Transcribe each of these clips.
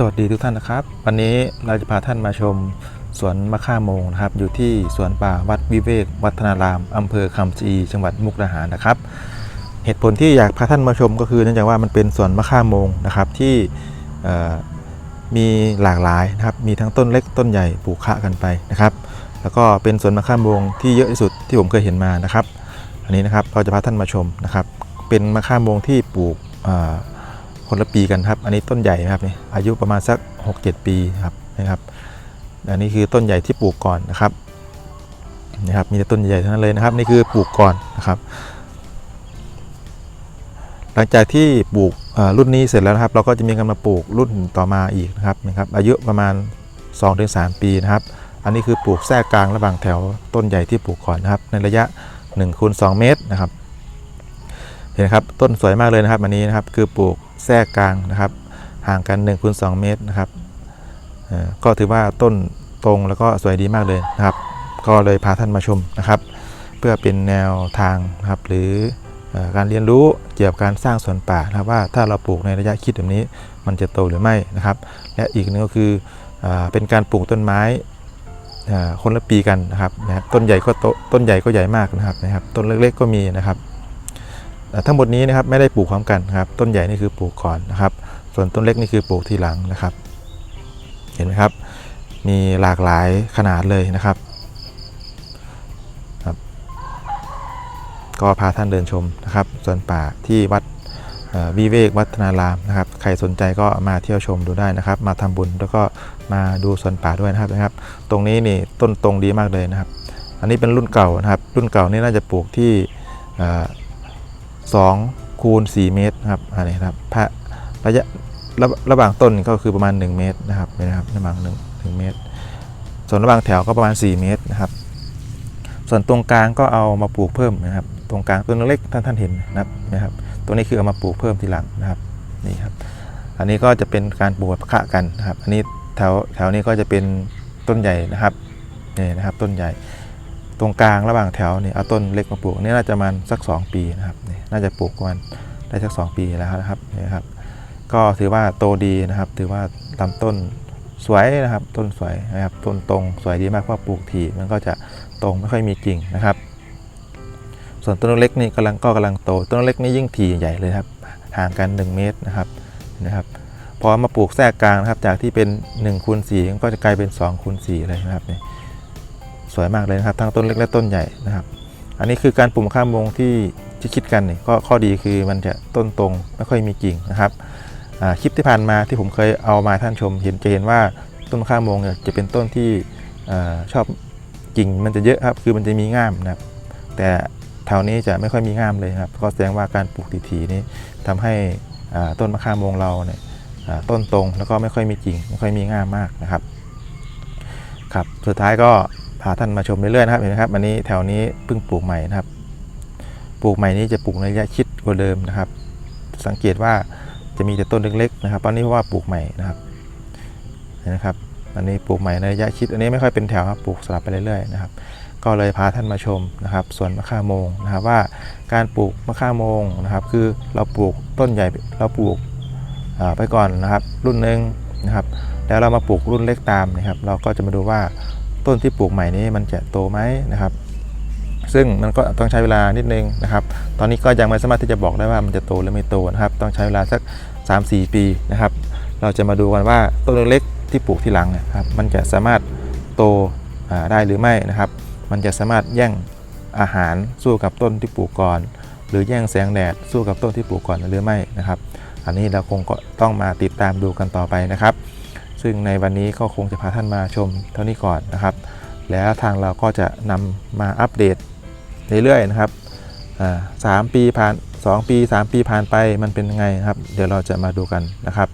สวัสดีทุกท่านนะครับ วันนี้เราจะพาท่านมาชมสวนมะข่าโมงนะครับ อยู่ที่สวนป่าวัดวิเวกวัฒนารามอำเภอคำชีจังหวัดมุกดาหารนะครับ เหตุผลที่อยากพาท่านมาชมก็คือเนื่องจากว่ามันเป็นสวนมะข่าโมงนะครับ ที่มีหลากหลายนะครับ มีทั้งต้นเล็กต้นใหญ่ปลูกคะกันไปนะครับ แล้วก็เป็นสวนมะข่าโมงที่เยอะที่สุดที่ผมเคยเห็นมานะครับ อันนี้นะครับเราจะพาท่านมาชมนะครับ เป็นมะข่าโมงที่ปลูกอ คนละปีกันครับ อันนี้ต้นใหญ่นะครับนี่อายุประมาณสัก 6-7 ปีครับนะครับอันนี้คือต้นใหญ่ที่ปลูกก่อนนะครับนะครับมีแต่ต้นใหญ่ทั้งนั้นเลยนะครับ นี่คือปลูกก่อนนะครับ หลังจากที่ปลูกรุ่นนี้เสร็จแล้วนะครับ เราก็จะมีการมาปลูกรุ่นต่อมาอีกนะครับนะครับ อายุประมาณ 2-3 ปีนะครับ อันนี้คือปลูกแทรกกลางระหว่างแถวต้นใหญ่ที่ปลูกก่อนนะครับ ในระยะ1คูณ2เมตรนะครับเห็นครับต้นสวยมากเลยนะครับ อันนี้นะครับคือปลูก แทรกกลางนะครับ ห่างกัน1คูณ2เมตรนะครับก็ถือว่าต้นตรงแล้วก็สวยดีมากเลยนะครับ ก็เลยพาท่านมาชมนะครับ เพื่อเป็นแนวทางนะครับหรืออการเรียนรู้เกี่ยวกับการสร้างสวนป่านะครับว่าถ้าเราปลูกในระยะคิดแบบนี้มันจะโตหรือไม่นะครับ และอีกหนึงก็คืออเป็นการปลูกต้นไม้คนละปีกันนะครับนะต้นใหญ่ก็ต้นใหญ่ก็ใหญ่มากนะครับนะครับ ต้นเล็กๆก็มีนะครับ ทั้งหมดนี้นะครับไม่ได้ปลูกพร้อมกันครับ ต้นใหญ่นี่คือปลูกก่อนนะครับ ส่วนต้นเล็กนี่คือปลูกทีหลังนะครับ เห็นไหมครับ มีหลากหลายขนาดเลยนะครับครับ ก็พาท่านเดินชมนะครับส่วนป่าที่วัดวิเวกวัฒนารามนะครับ ใครสนใจก็มาเที่ยวชมดูได้นะครับ มาทำบุญแล้วก็มาดูสวนป่าด้วยนะครับนะครับ ตรงนี้นี่ต้นตรงดีมากเลยนะครับ อันนี้เป็นรุ่นเก่านะครับ รุ่นเก่านี่น่าจะปลูกที่ 2คูณ4เมตรนะครับอันนี้ครับพระระยะระระหว่างต้นก็คือประมาณ 1 เมตรนะครับนะครับระหว่าง1 1เมตร ส่วนระหว่างแถวก็ประมาณ 4 เมตรนะครับ ส่วนตรงกลางก็เอามาปลูกเพิ่มนะครับ ตรงกลางต้นเล็กท่านท่านเห็นนะครับนะครับตรงนี้คือเอามาปลูกเพิ่มทีหลังนะครับนี่ครับ อันนี้ก็จะเป็นการปลูกแบบคะกันนะครับ อันนี้แถวแถวนี้ก็จะเป็นต้นใหญ่นะครับนี่นะครับต้นใหญ่ ตรงกลางระหว่างแถวนี่เอาต้นเล็กมาปลูกนี่น่าจะมาณสัก 2 ปีนะครับนี่น่าจะปลูกมาณได้สัก 2 ปีแล้วนะครับนี่ครับ ก็ถือว่าโตดีนะครับ ถือว่าลำต้นสวยนะครับ ต้นสวยนะครับต้นตรงสวยดีมากเพราะปลูกถี่มันก็จะตรงไม่ค่อยมีกิ่งนะครับ ส่วนต้นเล็กนี่กำลังก็กำลังโตต้นเล็กนี่ยิ่งถี่ใหญ่เลยครับห่างกัน 1 เมตรนะครับนะครับพอมาปลูกแทรกกลางนะครับ จากที่เป็น1คูณ4ก็จะกลายเป็น2คูณ4เลยนะครับนี่ วยมากเลยนะครับ ทั้งต้นเล็กและต้นใหญ่นะครับ อันนี้คือการปลูกมะข่ามงที่ที่คิดกันเนี่ยก็ข้อดีคือมันจะต้นตรงไม่ค่อยมีกิ่งนะครับคลิปที่ผ่านมาที่ผมเคยเอามาท่านชมเห็นจะเห็นว่าต้นมะข่ามงเนี่ยจะเป็นต้นที่อชอบกิ่งมันจะเยอะครับคือมันจะมีง่ามนะครับ แต่แถวนี้จะไม่ค่อยมีง่ามเลยครับ ก็แสดงว่าการปลูกทีๆนี้ทำให้ต้นมะข่ามงเราเนี่ยอ่าต้นตรงแล้วก็ไม่ค่อยมีกิ่งไม่ค่อยมีง่ามมากนะครับครับสุดท้ายก็ พาท่านมาชมเรื่อยๆนะครับเห็นไหมครับอันนี้แถวนี้เพิ่งปลูกใหม่นะครับ ปลูกใหม่นี้จะปลูกในระยะชิดกว่าเดิมนะครับ สังเกตว่าจะมีแต่ต้นเล็กๆนะครับ ตอนนี้เพราะว่าปลูกใหม่นะครับเห็นนะครับ อันนี้ปลูกใหม่ในระยะชิด อันนี้ไม่ค่อยเป็นแถวครับปลูกสลับไปเรื่อยๆนะครับ ก็เลยพาท่านมาชมนะครับสวนมะข่าโมงนะครับว่าการปลูกมะข่าโมงนะครับ คือเราปลูกต้นใหญ่เราปลูกไปก่อนนะครับ รุ่นหนึ่งนะครับ แล้วเรามาปลูกรุ่นเล็กตามนะครับ เราก็จะมาดูว่า ต้นที่ปลูกใหม่นี้มันจะโตไหมนะครับ ซึ่งมันก็ต้องใช้เวลานิดนึงนะครับ ตอนนี้ก็ยังไม่สามารถที่จะบอกได้ว่ามันจะโตหรือไม่โตนะครับ ต้องใช้เวลาสัก 3-4 ปีนะครับ เราจะมาดูกันว่าต้นเล็กๆที่ปลูกที่หลังนยครับ มันจะสามารถโตได้หรือไม่นะครับ มันจะสามารถแย่งอาหารสู้กับต้นที่ปลูกก่อน หรือแย่งแสงแดดสู้กับต้นที่ปลูกก่อนหรือไม่นะครับ อันนี้เราคงก็ต้องมาติดตามดูกันต่อไปนะครับ ซึ่งในวันนี้ก็คงจะพาท่านมาชมเท่านี้ก่อนนะครับ แล้วทางเราก็จะนำมาอัปเดตเรื่อยๆนะครับสามปีผ่าน 2 ปี 3 ปีผ่านไปมันเป็นยังไงนะครับ เดี๋ยวเราจะมาดูกันนะครับ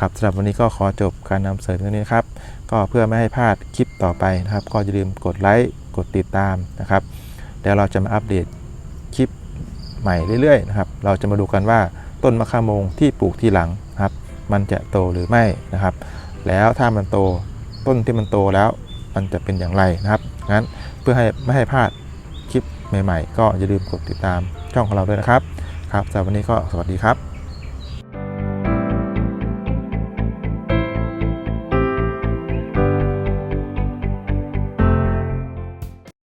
ครับสำหรับวันนี้ก็ขอจบการนำเสนอเท่านี้ครับ ก็เพื่อไม่ให้พลาดคลิปต่อไปนะครับ ก็อย่าลืมกดไลค์กดติดตามนะครับเดี๋ยวเราจะมาอัปเดตคลิปใหม่เรื่อยๆนะครับ เราจะมาดูกันว่าต้นมะขามงที่ปลูกที่หลังครับ มันจะโตหรือไม่นะครับ แล้วถ้ามันโตต้นที่มันโตแล้วมันจะเป็นอย่างไรนะครับงั้นเพื่อให้ไม่ให้พลาดคลิปใหม่ ๆ ก็อย่าลืมกดติดตามช่องของเราด้วยนะครับครับสำหรับวันนี้ก็สวัสดีครับ